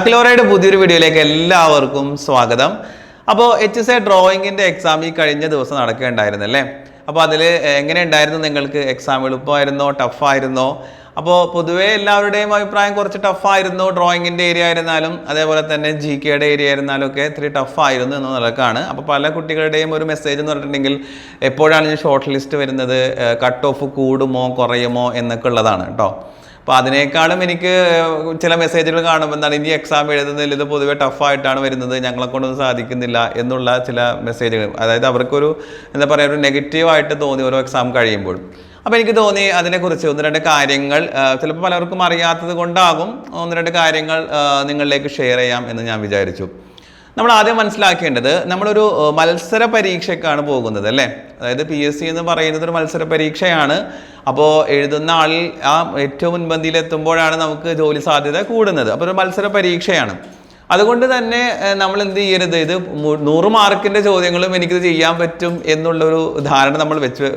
അഖിലോറയുടെ പുതിയൊരു വീഡിയോയിലേക്ക് എല്ലാവർക്കും സ്വാഗതം. അപ്പോൾ എച്ച് എസ് എ ഡ്രോയിങ്ങിന്റെ എക്സാം ഈ കഴിഞ്ഞ ദിവസം നടക്കുകയുണ്ടായിരുന്നു അല്ലേ? അപ്പോൾ അതിൽ എങ്ങനെ ഉണ്ടായിരുന്നു നിങ്ങൾക്ക്? എക്സാം എളുപ്പമായിരുന്നോ? ടഫായിരുന്നോ അപ്പോൾ പൊതുവേ എല്ലാവരുടെയും അഭിപ്രായം കുറച്ച് ടഫായിരുന്നു ഡ്രോയിങ്ങിന്റെ ഏരിയ ആയിരുന്നാലും അതേപോലെ തന്നെ ജി കെയുടെ ഏരിയ ആയിരുന്നാലും ഒക്കെ ഇത്തിരി ടഫായിരുന്നു എന്ന നിലക്കാണ്. അപ്പോൾ പല കുട്ടികളുടെയും ഒരു മെസ്സേജ് എന്ന് പറഞ്ഞിട്ടുണ്ടെങ്കിൽ എപ്പോഴാണ് ഷോർട്ട് ലിസ്റ്റ് വരുന്നത്? കട്ട് ഓഫ് കൂടുമോ കുറയുമോ എന്നൊക്കെ ഉള്ളതാണ് കേട്ടോ അപ്പോൾ അതിനേക്കാളും എനിക്ക് ചില മെസ്സേജുകൾ കാണുമ്പോൾ എന്താണ് ഇനി എക്സാം എഴുതുന്നതിൽ ഇത് പൊതുവെ ടഫായിട്ടാണ് വരുന്നത് ഞങ്ങളെ കൊണ്ടൊന്നും സാധിക്കുന്നില്ല എന്നുള്ള ചില മെസ്സേജുകൾ അതായത് അവർക്കൊരു എന്താ പറയുക ഒരു നെഗറ്റീവായിട്ട് തോന്നി ഓരോ എക്സാം കഴിയുമ്പോൾ അപ്പോൾ എനിക്ക് തോന്നി അതിനെക്കുറിച്ച് ഒന്ന് രണ്ട് കാര്യങ്ങൾ ചിലപ്പോൾ പലർക്കും അറിയാത്തത് കൊണ്ടാകും ഒന്ന് രണ്ട് കാര്യങ്ങൾ നിങ്ങളിലേക്ക് ഷെയർ ചെയ്യാം എന്ന് ഞാൻ വിചാരിച്ചു. നമ്മൾ ആദ്യം മനസ്സിലാക്കേണ്ടത് നമ്മളൊരു മത്സര പരീക്ഷയ്ക്കാണ് പോകുന്നത് അല്ലേ? അതായത് പി എസ് സി എന്ന് പറയുന്നത് ഒരു മത്സര പരീക്ഷയാണ്. അപ്പോൾ എഴുതുന്ന ആളിൽ ആ ഏറ്റവും മുൻപന്തിയിൽ എത്തുമ്പോഴാണ് നമുക്ക് ജോലി സാധ്യത കൂടുന്നത്. അപ്പോൾ ഒരു മത്സര പരീക്ഷയാണ്. അതുകൊണ്ട് തന്നെ നമ്മൾ എന്ത് ചെയ്യരുത്? ഇത് നൂറ് മാർക്കിന്റെ ചോദ്യങ്ങളും എനിക്കിത് ചെയ്യാൻ പറ്റും എന്നുള്ളൊരു ധാരണ നമ്മൾ വെച്ച്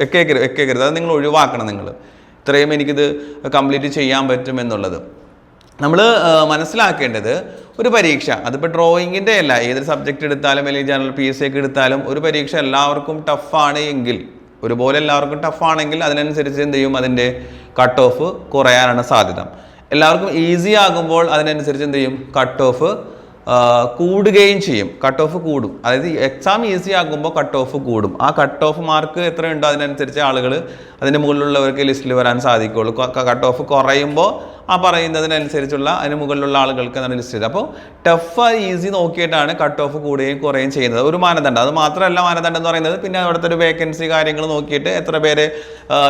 വെക്കേക്കരുത് വെക്കേക്കരുത്. അത് നിങ്ങൾ ഒഴിവാക്കണം നിങ്ങൾ. ഇത്രയും എനിക്കിത് കംപ്ലീറ്റ് ചെയ്യാൻ പറ്റും എന്നുള്ളത്. നമ്മൾ മനസ്സിലാക്കേണ്ടത് ഒരു പരീക്ഷ അതിപ്പോൾ ഡ്രോയിങ്ങിന്റെ അല്ല ഏതൊരു സബ്ജക്റ്റ് എടുത്താലും അല്ലെങ്കിൽ ജനറൽ പി എസ് സി ഒക്കെ എടുത്താലും ഒരു പരീക്ഷ എല്ലാവർക്കും ടഫാണ് എങ്കിൽ ഒരുപോലെ എല്ലാവർക്കും ടഫാണെങ്കിൽ അതിനനുസരിച്ച് എന്ത് ചെയ്യും? അതിന്റെ കട്ട് ഓഫ് കുറയാനാണ് സാധ്യത. എല്ലാവർക്കും ഈസി ആകുമ്പോൾ അതിനനുസരിച്ച് എന്ത് ചെയ്യും? കട്ട് ഓഫ് കൂടുകയും ചെയ്യും. കട്ട് ഓഫ് കൂടും. അതായത് എക്സാം ഈസി ആകുമ്പോൾ കട്ട് ഓഫ് കൂടും. ആ കട്ട് ഓഫ് മാർക്ക് എത്രയുണ്ടോ അതിനനുസരിച്ച് ആളുകൾ അതിന്റെ മുകളിലുള്ളവർക്ക് ലിസ്റ്റിൽ വരാൻ സാധിക്കുള്ളൂ. കട്ട് ഓഫ് കുറയുമ്പോൾ ആ പറയുന്നതിനനുസരിച്ചുള്ള അതിന് മുകളിലുള്ള ആളുകൾക്ക് എന്നാണ് ലിസ്റ്റ് ചെയ്തത്. അപ്പോൾ ടഫ് ഈസി നോക്കിയിട്ടാണ് കട്ട് ഓഫ് കൂടുകയും കുറയുകയും ചെയ്യുന്നത്. ഒരു മാനദണ്ഡം. അത് മാത്രമല്ല മാനദണ്ഡം എന്ന് പറയുന്നത് പിന്നെ അവിടുത്തെ ഒരു വേക്കൻസി കാര്യങ്ങൾ നോക്കിയിട്ട് എത്ര പേരെ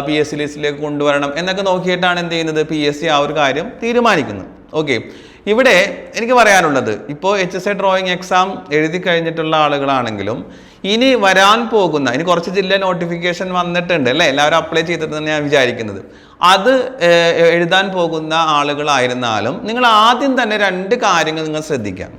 പി എസ് സി ലിസ്റ്റിലേക്ക് കൊണ്ടുവരണം എന്നൊക്കെ നോക്കിയിട്ടാണ് എന്ത് ചെയ്യുന്നത്? പി എസ് സി ആ ഒരു കാര്യം തീരുമാനിക്കുന്നത്. ഓക്കെ ഇവിടെ എനിക്ക് പറയാനുള്ളത് ഇപ്പോൾ H S A drawing exam എഴുതി കഴിഞ്ഞിട്ടുള്ള ആളുകളാണെങ്കിലും ഇനി വരാൻ പോകുന്ന ഇനി കുറച്ച് ജില്ല നോട്ടിഫിക്കേഷൻ വന്നിട്ടുണ്ട് അല്ലേ? എല്ലാവരും അപ്ലൈ ചെയ്തിട്ടുണ്ടെന്ന് ഞാൻ വിചാരിക്കുന്നത്. അത് എഴുതാൻ പോകുന്ന ആളുകളായിരുന്നാലും നിങ്ങൾ ആദ്യം തന്നെ രണ്ട് കാര്യങ്ങൾ നിങ്ങൾ ശ്രദ്ധിക്കാം.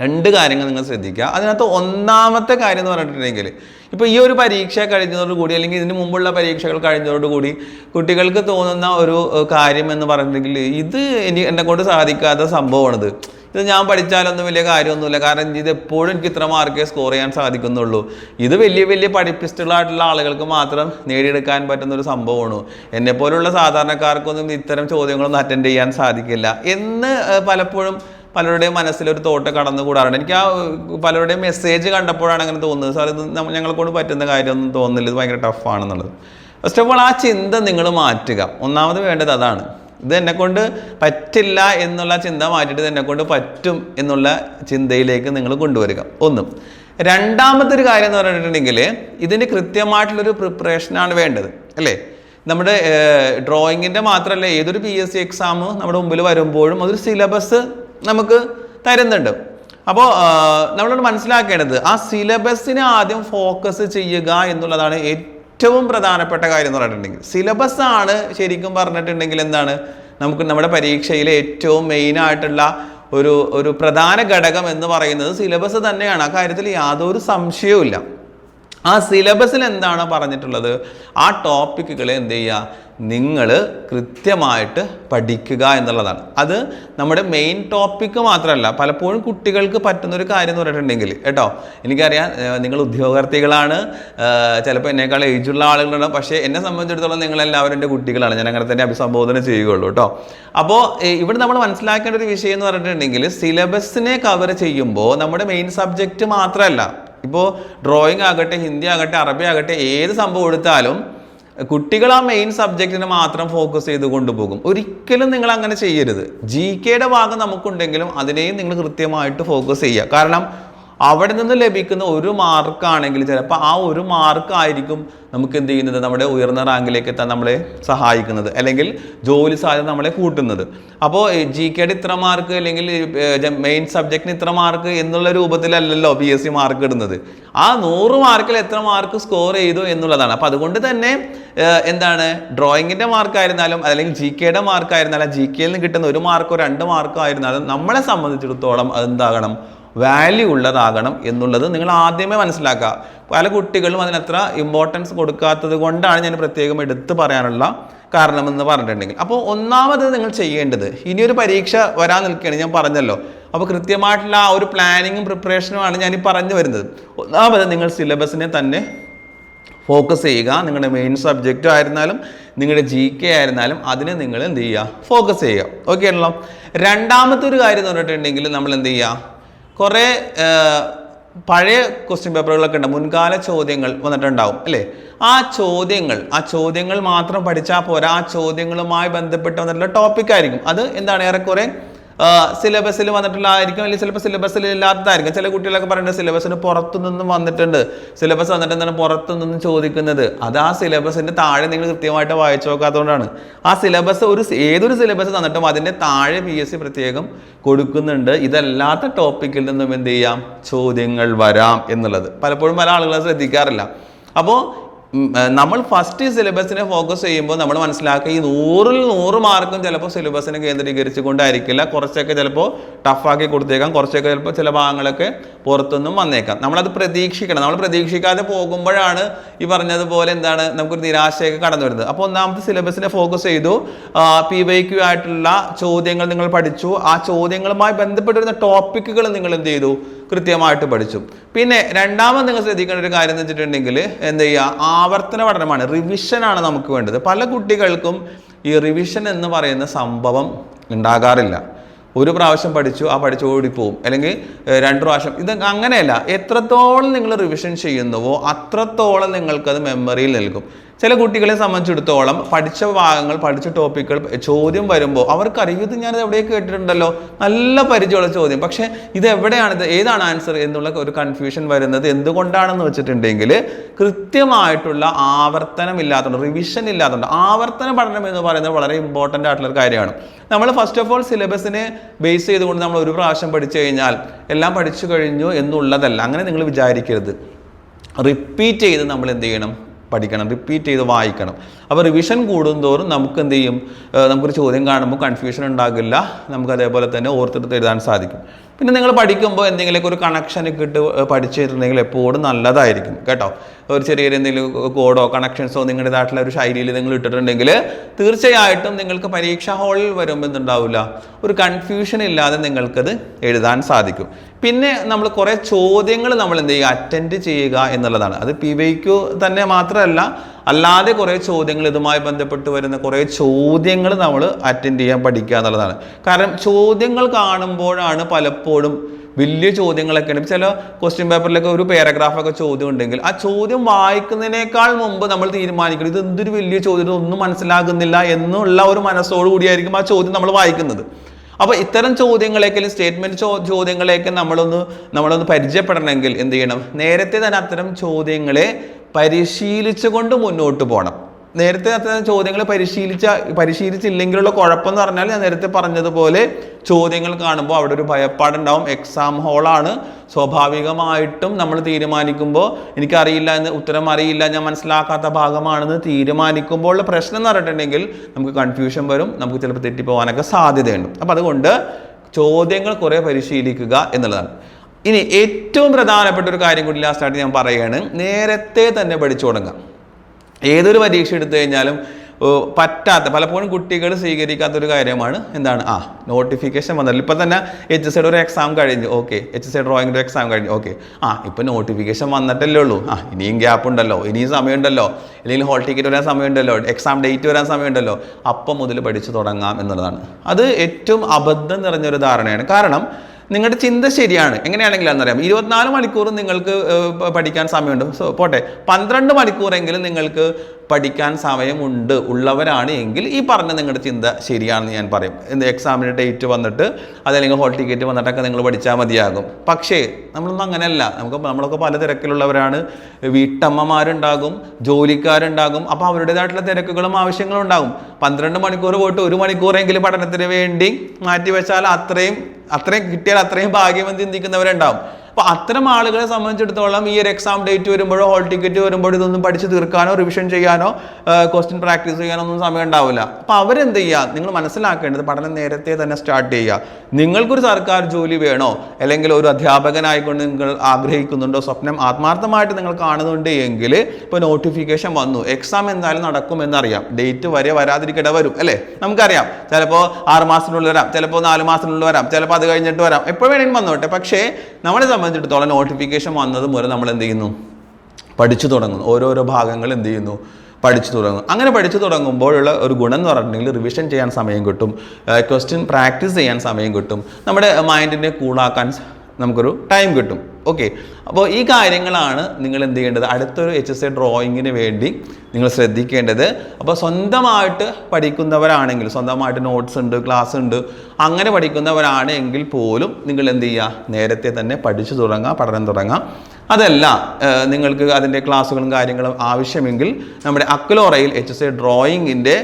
രണ്ട് കാര്യങ്ങൾ നിങ്ങൾ ശ്രദ്ധിക്കുക. അതിനകത്ത് ഒന്നാമത്തെ കാര്യം എന്ന് പറഞ്ഞിട്ടുണ്ടെങ്കിൽ ഇപ്പോൾ ഈ ഒരു പരീക്ഷ കഴിഞ്ഞതോടുകൂടി അല്ലെങ്കിൽ ഇതിന് മുമ്പുള്ള പരീക്ഷകൾ കഴിഞ്ഞതോടുകൂടി കുട്ടികൾക്ക് തോന്നുന്ന ഒരു കാര്യം എന്ന് പറഞ്ഞിട്ടുണ്ടെങ്കിൽ ഇത് ഇനി എന്നെ കൊണ്ട് സാധിക്കാത്ത സംഭവമാണിത്. ഇത് ഞാൻ പഠിച്ചാലൊന്നും വലിയ കാര്യമൊന്നുമില്ല. കാരണം ഇത് എപ്പോഴും എനിക്ക് ഇത്ര മാർക്കേ സ്കോർ ചെയ്യാൻ സാധിക്കുന്നുള്ളൂ. ഇത് വലിയ വലിയ പഠിപ്പിസ്റ്റുകളായിട്ടുള്ള ആളുകൾക്ക് മാത്രം നേടിയെടുക്കാൻ പറ്റുന്ന ഒരു സംഭവമാണ്. എന്നെപ്പോലുള്ള സാധാരണക്കാർക്കൊന്നും ഇത്തരം ചോദ്യങ്ങളൊന്നും അറ്റൻഡ് ചെയ്യാൻ സാധിക്കില്ല. എന്ന് പലപ്പോഴും പലരുടെയും മനസ്സിലൊരു തോട്ട് കടന്നു കൂടാറുണ്ട് എനിക്ക് ആ പലരുടെയും മെസ്സേജ് കണ്ടപ്പോഴാണ് അങ്ങനെ തോന്നുന്നത്. സാർ ഇത് ഞങ്ങളെ കൊണ്ട് പറ്റുന്ന കാര്യമൊന്നും തോന്നുന്നില്ല. ഇത് ഭയങ്കര ടഫാണെന്നുള്ളത് ഫസ്റ്റ് ഓഫ് ഓൾ ആ ചിന്ത നിങ്ങൾ മാറ്റുക. ഒന്നാമത് വേണ്ടത് അതാണ്. ഇത് എന്നെക്കൊണ്ട് പറ്റില്ല എന്നുള്ള ചിന്ത മാറ്റിയിട്ട് ഇത് എന്നെ പറ്റും എന്നുള്ള ചിന്തയിലേക്ക് നിങ്ങൾ കൊണ്ടുവരിക. ഒന്നും. രണ്ടാമത്തെ ഒരു കാര്യം എന്ന് പറഞ്ഞിട്ടുണ്ടെങ്കിൽ ഇതിന് കൃത്യമായിട്ടുള്ളൊരു പ്രിപ്പറേഷനാണ് വേണ്ടത്. അല്ലേ? നമ്മുടെ ഡ്രോയിങ്ങിന്റെ മാത്രമല്ല ഏതൊരു പി എസ് സി എക്സാം നമ്മുടെ മുമ്പിൽ വരുമ്പോഴും അതൊരു സിലബസ് നമുക്ക് തരുന്നുണ്ട്. അപ്പോൾ നമ്മളോട് മനസ്സിലാക്കേണ്ടത് ആ സിലബസിനെ ആദ്യം ഫോക്കസ് ചെയ്യുക എന്നുള്ളതാണ് ഏറ്റവും പ്രധാനപ്പെട്ട കാര്യം എന്ന് പറഞ്ഞിട്ടുണ്ടെങ്കിൽ. സിലബസ് ആണ് ശരിക്കും പറഞ്ഞിട്ടുണ്ടെങ്കിൽ എന്താണ്? നമുക്ക് നമ്മുടെ പരീക്ഷയിലെ ഏറ്റവും മെയിൻ ആയിട്ടുള്ള ഒരു ഒരു പ്രധാന ഘടകം എന്ന് പറയുന്നത് സിലബസ് തന്നെയാണ്. ആ കാര്യത്തിൽ യാതൊരു സംശയവും ആ സിലബസിൽ എന്താണ് പറഞ്ഞിട്ടുള്ളത്? ആ ടോപ്പിക്കുകളെ എന്ത് ചെയ്യുക? നിങ്ങൾ കൃത്യമായിട്ട് പഠിക്കുക എന്നുള്ളതാണ്. അത് നമ്മുടെ മെയിൻ ടോപ്പിക്ക് മാത്രമല്ല പലപ്പോഴും കുട്ടികൾക്ക് പറ്റുന്ന ഒരു കാര്യം എന്ന് പറഞ്ഞിട്ടുണ്ടെങ്കിൽ കേട്ടോ? എനിക്കറിയാം നിങ്ങൾ ഉദ്യോഗാർത്ഥികളാണ് ചിലപ്പോൾ എന്നേക്കാൾ ഏജുള്ള ആളുകളാണ് പക്ഷേ എന്നെ സംബന്ധിച്ചിടത്തോളം നിങ്ങളെല്ലാവരും എന്റെ കുട്ടികളാണ്. ഞാൻ അങ്ങനെ തന്നെ അഭിസംബോധന ചെയ്യുകയുള്ളൂ കേട്ടോ? അപ്പോൾ ഇവിടെ നമ്മൾ മനസ്സിലാക്കേണ്ട ഒരു വിഷയം എന്ന് പറഞ്ഞിട്ടുണ്ടെങ്കിൽ സിലബസിനെ കവർ ചെയ്യുമ്പോൾ നമ്മുടെ മെയിൻ സബ്ജക്റ്റ് മാത്രമല്ല ഇപ്പോൾ ഡ്രോയിങ് ആകട്ടെ ഹിന്ദി ആകട്ടെ അറബി ആകട്ടെ ഏത് സംഭവം എടുത്താലും കുട്ടികൾ ആ മെയിൻ സബ്ജക്റ്റിനെ മാത്രം ഫോക്കസ് ചെയ്ത് കൊണ്ടുപോകും. ഒരിക്കലും നിങ്ങൾ അങ്ങനെ ചെയ്യരുത്. ജി കെയുടെ ഭാഗം നമുക്കുണ്ടെങ്കിലും അതിനെയും നിങ്ങൾ കൃത്യമായിട്ട് ഫോക്കസ് ചെയ്യുക. കാരണം അവിടെ നിന്ന് ലഭിക്കുന്ന ഒരു മാർക്കാണെങ്കിൽ ചിലപ്പോൾ ആ ഒരു മാർക്കായിരിക്കും നമുക്ക് എന്ത് ചെയ്യുന്നത്? നമ്മുടെ ഉയർന്ന റാങ്കിലേക്ക് എത്താൻ നമ്മളെ സഹായിക്കുന്നത്. അല്ലെങ്കിൽ ജോലി സാധ്യത നമ്മളെ കൂട്ടുന്നത്. അപ്പോൾ ജി കെയുടെ ഇത്ര മാർക്ക് അല്ലെങ്കിൽ മെയിൻ സബ്ജക്റ്റിന് ഇത്ര മാർക്ക് എന്നുള്ള രൂപത്തിലല്ലല്ലോ പി എസ് സി മാർക്ക് ഇടുന്നത്. ആ നൂറ് മാർക്കിൽ എത്ര മാർക്ക് സ്കോർ ചെയ്തു എന്നുള്ളതാണ്. അപ്പോൾ അതുകൊണ്ട് തന്നെ എന്താണ്? ഡ്രോയിങ്ങിന്റെ മാർക്കായിരുന്നാലും അല്ലെങ്കിൽ ജി കെയുടെ മാർക്കായിരുന്നാലും ജി കെയിൽ നിന്ന് കിട്ടുന്ന ഒരു മാർക്കോ രണ്ട് മാർക്കോ ആയിരുന്നാലും നമ്മളെ സംബന്ധിച്ചിടത്തോളം അതെന്താകണം വാല്യൂ ഉള്ളതാകണം എന്നുള്ളത് നിങ്ങൾ ആദ്യമേ മനസ്സിലാക്കുക. പല കുട്ടികളും അതിനത്ര ഇമ്പോർട്ടൻസ് കൊടുക്കാത്തത് കൊണ്ടാണ് ഞാൻ പ്രത്യേകം എടുത്തു പറയാനുള്ള കാരണമെന്ന് പറഞ്ഞിട്ടുണ്ടെങ്കിൽ. അപ്പോൾ ഒന്നാമത് നിങ്ങൾ ചെയ്യേണ്ടത് ഇനിയൊരു പരീക്ഷ വരാൻ നിൽക്കുകയാണ് ഞാൻ പറഞ്ഞല്ലോ. അപ്പോൾ കൃത്യമായിട്ടുള്ള ആ ഒരു പ്ലാനിങ്ങും പ്രിപ്പറേഷനുമാണ് ഞാൻ ഈ പറഞ്ഞു വരുന്നത്. ഒന്നാമത് നിങ്ങൾ സിലബസിനെ തന്നെ ഫോക്കസ് ചെയ്യുക. നിങ്ങളുടെ മെയിൻ സബ്ജക്റ്റ് ആയിരുന്നാലും നിങ്ങളുടെ ജി കെ ആയിരുന്നാലും അതിനെ നിങ്ങൾ എന്ത് ചെയ്യുക? ഫോക്കസ് ചെയ്യുക. ഓക്കെ ആണല്ലോ? രണ്ടാമത്തെ ഒരു കാര്യം എന്ന് പറഞ്ഞിട്ടുണ്ടെങ്കിൽ നമ്മൾ എന്ത് ചെയ്യുക? കുറേ പഴയ ക്വസ്റ്റ്യൻ പേപ്പറുകളൊക്കെ ഉണ്ട്. മുൻകാല ചോദ്യങ്ങൾ വന്നിട്ടുണ്ടാവും അല്ലേ? ആ ചോദ്യങ്ങൾ ആ ചോദ്യങ്ങൾ മാത്രം പഠിച്ചാൽ പോരാ. ആ ചോദ്യങ്ങളുമായി ബന്ധപ്പെട്ട് വന്നിട്ടുള്ള ടോപ്പിക് ആയിരിക്കും. അത് എന്താണ് ഏറെക്കുറെ സിലബസിൽ വന്നിട്ടുള്ളതായിരിക്കും അല്ലെങ്കിൽ ചിലപ്പോൾ സിലബസിൽ ഇല്ലാത്തതായിരിക്കും. ചില കുട്ടികളൊക്കെ പറയുന്നത് സിലബസിന് പുറത്തു നിന്നും വന്നിട്ടുണ്ട്. സിലബസ് വന്നിട്ട് എന്താണ് പുറത്തു നിന്നും ചോദിക്കുന്നത്? അത് ആ സിലബസിന്റെ താഴെ നിങ്ങൾ കൃത്യമായിട്ട് വായിച്ചു നോക്കാത്തതുകൊണ്ടാണ് ആ സിലബസ് ഒരു ഏതൊരു സിലബസ് തന്നിട്ടും അതിന്റെ താഴെ പി എസ് സി പ്രത്യേകം കൊടുക്കുന്നുണ്ട്. ഇതല്ലാത്ത ടോപ്പിക്കിൽ നിന്നും എന്ത് ചെയ്യാം? ചോദ്യങ്ങൾ വരാം എന്നുള്ളത്. പലപ്പോഴും പല ആളുകളും ശ്രദ്ധിക്കാറില്ല. അപ്പോൾ നമ്മൾ ഫസ്റ്റ് സിലബസിനെ ഫോക്കസ് ചെയ്യുമ്പോൾ നമ്മൾ മനസ്സിലാക്കുക ഈ നൂറിൽ നൂറ് മാർക്കും ചിലപ്പോൾ സിലബസിനെ കേന്ദ്രീകരിച്ചുകൊണ്ടായിരിക്കില്ല. കുറച്ചൊക്കെ ചിലപ്പോൾ ടഫാക്കി കൊടുത്തേക്കാം. കുറച്ചൊക്കെ ചിലപ്പോൾ ചില ഭാഗങ്ങളൊക്കെ പുറത്തുനിന്നും വന്നേക്കാം. നമ്മളത് പ്രതീക്ഷിക്കണം. നമ്മൾ പ്രതീക്ഷിക്കാതെ പോകുമ്പോഴാണ് ഈ പറഞ്ഞതുപോലെ എന്താണ് നമുക്കൊരു നിരാശയൊക്കെ കടന്നു വരുന്നത്. അപ്പോൾ ഒന്നാമത്തെ സിലബസിനെ ഫോക്കസ് ചെയ്തു. പി വൈ ക്യു ആയിട്ടുള്ള ചോദ്യങ്ങൾ നിങ്ങൾ പഠിച്ചു. ആ ചോദ്യങ്ങളുമായി ബന്ധപ്പെട്ടിരുന്ന ടോപ്പിക്കുകൾ നിങ്ങൾ എന്ത് ചെയ്തു? കൃത്യമായിട്ട് പഠിച്ചു. പിന്നെ രണ്ടാമത് നിങ്ങൾ ശ്രദ്ധിക്കേണ്ട ഒരു കാര്യം എന്ന് വെച്ചിട്ടുണ്ടെങ്കിൽ എന്ത് ചെയ്യുക? ആവർത്തന പഠനമാണ്. റിവിഷനാണ് നമുക്ക് വേണ്ടത്. പല കുട്ടികൾക്കും ഈ റിവിഷൻ എന്ന് പറയുന്ന സംഭവം ഉണ്ടാകാറില്ല. ഒരു പ്രാവശ്യം പഠിച്ചു ആ പഠിച്ചു ഓടിപ്പോവും. അല്ലെങ്കിൽ രണ്ട് പ്രാവശ്യം. ഇത് അങ്ങനെയല്ല. എത്രത്തോളം നിങ്ങൾ റിവിഷൻ ചെയ്യുന്നുവോ അത്രത്തോളം നിങ്ങൾക്കത് മെമ്മറിയിൽ നിൽക്കും ചില കുട്ടികളെ സംബന്ധിച്ചിടത്തോളം പഠിച്ച ഭാഗങ്ങൾ പഠിച്ച ടോപ്പിക്കുകൾ ചോദ്യം വരുമ്പോൾ അവർക്കറിയും ഇത് ഞാൻ എവിടെയൊക്കെ കേട്ടിട്ടുണ്ടല്ലോ. നല്ല പരിചയമുള്ള ചോദ്യം. പക്ഷേ ഇത് എവിടെയാണ് ഇത് ഏതാണ് ആൻസർ എന്നുള്ള ഒരു കൺഫ്യൂഷൻ വരുന്നത് എന്തുകൊണ്ടാണെന്ന് വെച്ചിട്ടുണ്ടെങ്കിൽ കൃത്യമായിട്ടുള്ള ആവർത്തനം ഇല്ലാത്തതുകൊണ്ട് റിവിഷൻ ഇല്ലാത്തതുകൊണ്ട് ആവർത്തന പഠനം എന്ന് പറയുന്നത് വളരെ ഇമ്പോർട്ടന്റ് ആയിട്ടുള്ള ഒരു കാര്യമാണ്. നമ്മൾ ഫസ്റ്റ് ഓഫ് ഓൾ സിലബസിനെ ബേസ് ചെയ്തുകൊണ്ട് നമ്മൾ ഒരു പ്രാവശ്യം പഠിച്ചു കഴിഞ്ഞാൽ എല്ലാം പഠിച്ചു കഴിഞ്ഞു എന്നുള്ളതല്ല അങ്ങനെ നിങ്ങൾ വിചാരിക്കരുത്. റിപ്പീറ്റ് ചെയ്ത് നമ്മൾ എന്ത് ചെയ്യണം? പഠിക്കണം റിപ്പീറ്റ് ചെയ്ത് വായിക്കണം. അപ്പോൾ റിവിഷൻ കൂടുന്തോറും നമുക്ക് എന്ത് ചെയ്യും? നമുക്കൊരു ചോദ്യം കാണുമ്പോൾ കൺഫ്യൂഷൻ ഉണ്ടാകില്ല. നമുക്ക് അതേപോലെ തന്നെ ഓർത്തെടുത്ത് എഴുതാൻ സാധിക്കും. പിന്നെ നിങ്ങൾ പഠിക്കുമ്പോൾ എന്തെങ്കിലുമൊക്കെ ഒരു കണക്ഷനൊക്കെ ഇട്ട് പഠിച്ചിട്ടുണ്ടെങ്കിൽ എപ്പോഴും നല്ലതായിരിക്കും കേട്ടോ? ഒരു ചെറിയ എന്തെങ്കിലും കോഡോ കണക്ഷൻസോ നിങ്ങളുടേതായിട്ടുള്ള ഒരു ശൈലിയിൽ നിങ്ങൾ ഇട്ടിട്ടുണ്ടെങ്കിൽ തീർച്ചയായിട്ടും നിങ്ങൾക്ക് പരീക്ഷാ ഹാളിൽ വരുമ്പോൾ എന്തുണ്ടാവില്ല ഒരു കൺഫ്യൂഷൻ ഇല്ലാതെ നിങ്ങൾക്കത് എഴുതാൻ സാധിക്കും. പിന്നെ നമ്മൾ കുറേ ചോദ്യങ്ങൾ നമ്മൾ എന്ത് ചെയ്യുക? അറ്റൻഡ് ചെയ്യുക എന്നുള്ളതാണ്. അത് പി വൈക്കു തന്നെ മാത്രമല്ല അല്ലാതെ കുറേ ചോദ്യങ്ങൾ ഇതുമായി ബന്ധപ്പെട്ട് വരുന്ന കുറേ ചോദ്യങ്ങൾ നമ്മൾ അറ്റൻഡ് ചെയ്യാൻ പഠിക്കുക എന്നുള്ളതാണ്. കാരണം ചോദ്യങ്ങൾ കാണുമ്പോഴാണ് പലപ്പോഴും വലിയ ചോദ്യങ്ങളൊക്കെ ഉണ്ട്. ചില ക്വസ്റ്റ്യൻ പേപ്പറിലൊക്കെ ഒരു പാരഗ്രാഫൊക്കെ ചോദ്യം ഉണ്ടെങ്കിൽ ആ ചോദ്യം വായിക്കുന്നതിനേക്കാൾ മുമ്പ് നമ്മൾ തീരുമാനിക്കണം. ഇത് എന്തൊരു വലിയ ചോദ്യം? ഒന്നും മനസ്സിലാകുന്നില്ല എന്നുള്ള ഒരു മനസ്സോടു കൂടിയായിരിക്കും ആ ചോദ്യം നമ്മൾ വായിക്കുന്നത്. അപ്പോൾ ഇത്തരം ചോദ്യങ്ങളേക്കും സ്റ്റേറ്റ്മെന്റ് ചോ ചോദ്യങ്ങളേക്ക് നമ്മളൊന്ന് നമ്മളൊന്ന് പരിചയപ്പെടണമെങ്കിൽ എന്ത് ചെയ്യണം? നേരത്തെ തന്നെ അത്തരം ചോദ്യങ്ങളെ പരിശീലിച്ചുകൊണ്ട് മുന്നോട്ട് പോകണം നേരത്തെ അത്തരം ചോദ്യങ്ങൾ പരിശീലിച്ച പരിശീലിച്ചില്ലെങ്കിലുള്ള കുഴപ്പം എന്ന് പറഞ്ഞാൽ ഞാൻ നേരത്തെ പറഞ്ഞതുപോലെ ചോദ്യങ്ങൾ കാണുമ്പോൾ അവിടെ ഒരു ഭയപ്പാടുണ്ടാവും. എക്സാം ഹോളാണ് സ്വാഭാവികമായിട്ടും നമ്മൾ തീരുമാനിക്കുമ്പോൾ എനിക്കറിയില്ല എന്ന് ഉത്തരം അറിയില്ല ഞാൻ മനസ്സിലാക്കാത്ത ഭാഗമാണെന്ന് തീരുമാനിക്കുമ്പോൾ പ്രശ്നം എന്ന് പറഞ്ഞിട്ടുണ്ടെങ്കിൽ നമുക്ക് കൺഫ്യൂഷൻ വരും. നമുക്ക് ചിലപ്പോൾ തെറ്റിപ്പോവാനൊക്കെ സാധ്യതയുണ്ട്. അപ്പം അതുകൊണ്ട് ചോദ്യങ്ങൾ കുറേ പരിശീലിക്കുക എന്നുള്ളതാണ്. ഇനി ഏറ്റവും പ്രധാനപ്പെട്ട ഒരു കാര്യം കൂടി ലാസ്റ്റായിട്ട് ഞാൻ പറയുകയാണ്. നേരത്തെ തന്നെ പഠിച്ചു തുടങ്ങാം. ഏതൊരു പരീക്ഷ എടുത്തു കഴിഞ്ഞാലും പറ്റാത്ത പലപ്പോഴും കുട്ടികൾ സ്വീകരിക്കാത്തൊരു കാര്യമാണ് എന്താണ്? ആ നോട്ടിഫിക്കേഷൻ വന്നല്ലോ ഇപ്പം തന്നെ എച്ച് എസ് ഒരു എക്സാം കഴിഞ്ഞു. ഓക്കെ എച്ച് എസ് ഡ്രോയിങ്ങിന്റെ എക്സാം കഴിഞ്ഞു. ഓക്കെ ആ ഇപ്പം നോട്ടിഫിക്കേഷൻ വന്നിട്ടല്ലേ ഉള്ളൂ. ആ ഇനിയും ഗ്യാപ്പ് ഉണ്ടല്ലോ. ഇനിയും സമയമുണ്ടല്ലോ. അല്ലെങ്കിൽ ഹോൾ ടിക്കറ്റ് വരാൻ സമയമുണ്ടല്ലോ. എക്സാം ഡേറ്റ് വരാൻ സമയമുണ്ടല്ലോ. അപ്പം മുതൽ പഠിച്ചു തുടങ്ങാം എന്നുള്ളതാണ്. അത് ഏറ്റവും അബദ്ധം നിറഞ്ഞൊരു ധാരണയാണ്. കാരണം നിങ്ങളുടെ ചിന്ത ശരിയാണ്. എങ്ങനെയാണെങ്കിലും അറിയാം ഇരുപത്തിനാല് മണിക്കൂർ നിങ്ങൾക്ക് പഠിക്കാൻ സമയമുണ്ട്. സോ പോട്ടെ. പന്ത്രണ്ട് മണിക്കൂറെങ്കിലും നിങ്ങൾക്ക് പഠിക്കാൻ സമയമുണ്ട് ഉള്ളവരാണ് എങ്കിൽ ഈ പറഞ്ഞ നിങ്ങളുടെ ചിന്ത ശരിയാണെന്ന് ഞാൻ പറയും. എന്ത് എക്സാമിന് ഡേറ്റ് വന്നിട്ട് അതല്ലെങ്കിൽ ഹോൾ ടിക്കറ്റ് വന്നിട്ടൊക്കെ നിങ്ങൾ പഠിച്ചാൽ മതിയാകും. പക്ഷേ നമ്മളൊന്നും അങ്ങനെയല്ല. നമുക്ക് നമ്മളൊക്കെ പല തിരക്കിലുള്ളവരാണ്. വീട്ടമ്മമാരുണ്ടാകും ജോലിക്കാരുണ്ടാകും അപ്പോൾ അവരുടേതായിട്ടുള്ള തിരക്കുകളും ആവശ്യങ്ങളും ഉണ്ടാകും. പന്ത്രണ്ട് മണിക്കൂർ പോയിട്ട് ഒരു മണിക്കൂറെങ്കിലും പഠനത്തിന് വേണ്ടി മാറ്റിവെച്ചാൽ അത്രയും അത്രയും കിട്ടിയാൽ അത്രയും ഭാഗ്യമെന്ന് ചിന്തിക്കുന്നവരുണ്ടാവും. അപ്പോൾ അത്തരം ആളുകളെ സംബന്ധിച്ചിടത്തോളം ഈ ഒരു എക്സാം ഡേറ്റ് വരുമ്പോഴോ ഹോൾ ടിക്കറ്റ് വരുമ്പോഴോ ഇതൊന്നും പഠിച്ച് തീർക്കാനോ റിവിഷൻ ചെയ്യാനോ ക്വസ്റ്റ്യൻ പ്രാക്ടീസ് ചെയ്യാനോ ഒന്നും സമയം ഉണ്ടാവില്ല. അപ്പോൾ അവരെന്ത് ചെയ്യുക നിങ്ങൾ മനസ്സിലാക്കേണ്ടത് പഠനം നേരത്തെ തന്നെ സ്റ്റാർട്ട് ചെയ്യുക. നിങ്ങൾക്കൊരു സർക്കാർ ജോലി വേണോ? അല്ലെങ്കിൽ ഒരു അധ്യാപകനായിക്കൊണ്ട് നിങ്ങൾ ആഗ്രഹിക്കുന്നുണ്ടോ? സ്വപ്നം ആത്മാർത്ഥമായിട്ട് നിങ്ങൾ കാണുന്നുണ്ട് എങ്കിൽ ഇപ്പോൾ നോട്ടിഫിക്കേഷൻ വന്നു. എക്സാം എന്തായാലും നടക്കും എന്നറിയാം ഡേറ്റ് വരെ വരാതിരിക്കട വരും അല്ലേ? നമുക്കറിയാം. ചിലപ്പോൾ ആറ് മാസത്തിനുള്ളിൽ വരാം. ചിലപ്പോൾ നാല് മാസത്തിനുള്ളിൽ വരാം. ചിലപ്പോൾ അത് കഴിഞ്ഞിട്ട് വരാം. എപ്പോൾ വേണമെങ്കിലും വന്നോട്ടെ. പക്ഷേ നമ്മളെ സംബന്ധിച്ചിടത്തോളം നോട്ടിഫിക്കേഷൻ വന്നത് മൂലം നമ്മൾ എന്ത് ചെയ്യുന്നു? പഠിച്ചു തുടങ്ങുന്നു. ഓരോരോ ഭാഗങ്ങൾ എന്ത് ചെയ്യുന്നു? പഠിച്ചു തുടങ്ങും അങ്ങനെ പഠിച്ചു തുടങ്ങുമ്പോഴുള്ള ഒരു ഗുണം എന്ന് പറഞ്ഞിട്ടുണ്ടെങ്കിൽ റിവിഷൻ ചെയ്യാൻ സമയം കിട്ടും. ക്വസ്റ്റ്യൻ പ്രാക്ടീസ് ചെയ്യാൻ സമയം കിട്ടും. നമ്മുടെ മൈൻഡിനെ കൂളാക്കാൻ നമുക്കൊരു ടൈം കിട്ടും. ഓക്കെ അപ്പോൾ ഈ കാര്യങ്ങളാണ് നിങ്ങൾ എന്ത് ചെയ്യേണ്ടത്? അടുത്തൊരു എച്ച് എസ് എ ഡ്രോയിങ്ങിന് വേണ്ടി നിങ്ങൾ ശ്രദ്ധിക്കേണ്ടത്. അപ്പോൾ സ്വന്തമായിട്ട് പഠിക്കുന്നവരാണെങ്കിൽ സ്വന്തമായിട്ട് നോട്ട്സ് ഉണ്ട് ക്ലാസ് ഉണ്ട് അങ്ങനെ പഠിക്കുന്നവരാണ് എങ്കിൽ പോലും നിങ്ങൾ എന്ത് ചെയ്യുക? നേരത്തെ തന്നെ പഠിച്ചു തുടങ്ങുക പഠനം തുടങ്ങാം അതല്ല നിങ്ങൾക്ക് അതിന്റെ ക്ലാസ്സുകളും കാര്യങ്ങളും ആവശ്യമെങ്കിൽ നമ്മുടെ അക്ലോറയിൽ എച്ച് എസ് എ ഡ്രോയിങ്ങിന്റെ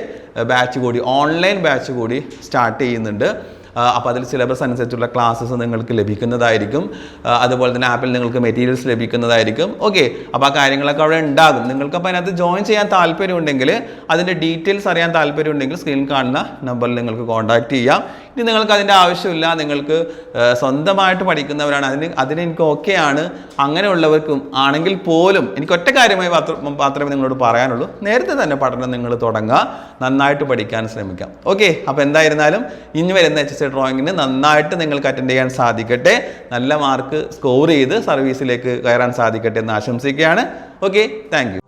ബാച്ച് കൂടി ഓൺലൈൻ ബാച്ച് കൂടി സ്റ്റാർട്ട് ചെയ്യുന്നുണ്ട്. അപ്പോൾ അതിൽ സിലബസ് അനുസരിച്ചുള്ള ക്ലാസ്സസ് നിങ്ങൾക്ക് ലഭിക്കുന്നതായിരിക്കും. അതുപോലെ തന്നെ ആപ്പിൽ നിങ്ങൾക്ക് മെറ്റീരിയൽസ് ലഭിക്കുന്നതായിരിക്കും. ഓക്കെ അപ്പോൾ ആ കാര്യങ്ങളൊക്കെ അവിടെ ഉണ്ടാകും. നിങ്ങൾക്ക് അപ്പോൾ അതിനകത്ത് ജോയിൻ ചെയ്യാൻ താല്പര്യമുണ്ടെങ്കിൽ അതിന്റെ ഡീറ്റെയിൽസ് അറിയാൻ താല്പര്യമുണ്ടെങ്കിൽ സ്ക്രീനിൽ കാണുന്ന നമ്പറിൽ നിങ്ങൾക്ക് കോൺടാക്റ്റ് ചെയ്യാം. ഇനി നിങ്ങൾക്ക് അതിന്റെ ആവശ്യമില്ല നിങ്ങൾക്ക് സ്വന്തമായിട്ട് പഠിക്കുന്നവരാണ് അതിന് അതിന് എനിക്ക് ഓക്കെയാണ് അങ്ങനെയുള്ളവർക്കും ആണെങ്കിൽ പോലും എനിക്ക് ഒറ്റ കാര്യമായി മാത്രം മാത്രമേ നിങ്ങളോട് പറയാനുള്ളൂ. നേരത്തെ തന്നെ പഠനം നിങ്ങൾ തുടങ്ങുക നന്നായിട്ട് പഠിക്കാൻ ശ്രമിക്കാം. ഓക്കെ അപ്പോൾ എന്തായിരുന്നാലും ഇനി വരുന്ന എച്ച് എസ് ഡ്രോയിങ്ങിന് നന്നായിട്ട് നിങ്ങൾക്ക് അറ്റൻഡ് ചെയ്യാൻ സാധിക്കട്ടെ. നല്ല മാർക്ക് സ്കോർ ചെയ്ത് സർവീസിലേക്ക് കയറാൻ സാധിക്കട്ടെ എന്ന് ആശംസിക്കുകയാണ്. Okay thank